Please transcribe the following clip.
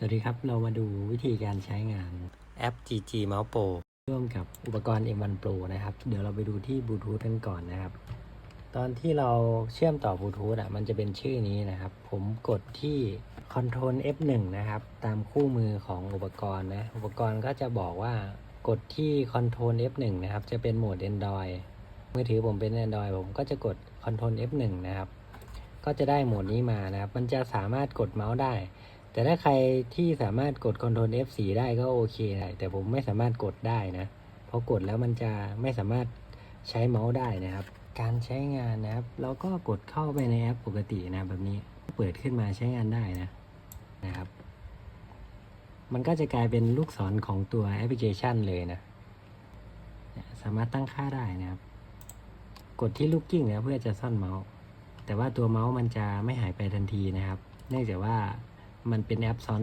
สวัสดีครับ เรามาดูวิธีการใช้งานแอป GG Mouse Pro ร่วมกับอุปกรณ์ M1 Pro นะครับ เดี๋ยวเราไปดูที่บลูทูธกันก่อนนะครับ ตอนที่เราเชื่อมต่อบลูทูธอะ มันจะเป็นชื่อนี้นะครับ ผมกดที่ Ctrl F1 นะครับ ตามคู่มือของอุปกรณ์นะ อุปกรณ์ก็จะบอกว่ากดที่ Ctrl F1 นะครับ จะเป็นโหมด Android มือถือผมเป็น Android ผมก็จะกด Ctrl F1 นะครับ ก็จะได้โหมดนี้มานะครับ มันจะสามารถกดเมาส์ได้ แต่ถ้าใครที่สามารถกด Ctrl F4 ได้ก็โอเคได้แต่ผมไม่สามารถกดได้นะ เพราะกดแล้วมันจะไม่สามารถใช้เมาส์ได้นะครับ การใช้งานนะครับ เราก็กดเข้าไปในแอปปกตินะแบบนี้เปิดขึ้นมาใช้งานได้นะนะครับ มันก็จะกลายเป็นลูกศรของตัวแอปพลิเคชันเลยนะ สามารถตั้งค่าได้นะครับ กดที่ลูกกิ้งนะเพื่อจะซ่อนเมาส์ แต่ว่าตัวเมาส์มันจะไม่หายไปทันทีนะครับ เนื่องจากว่า มันเป็นแอปซ้อน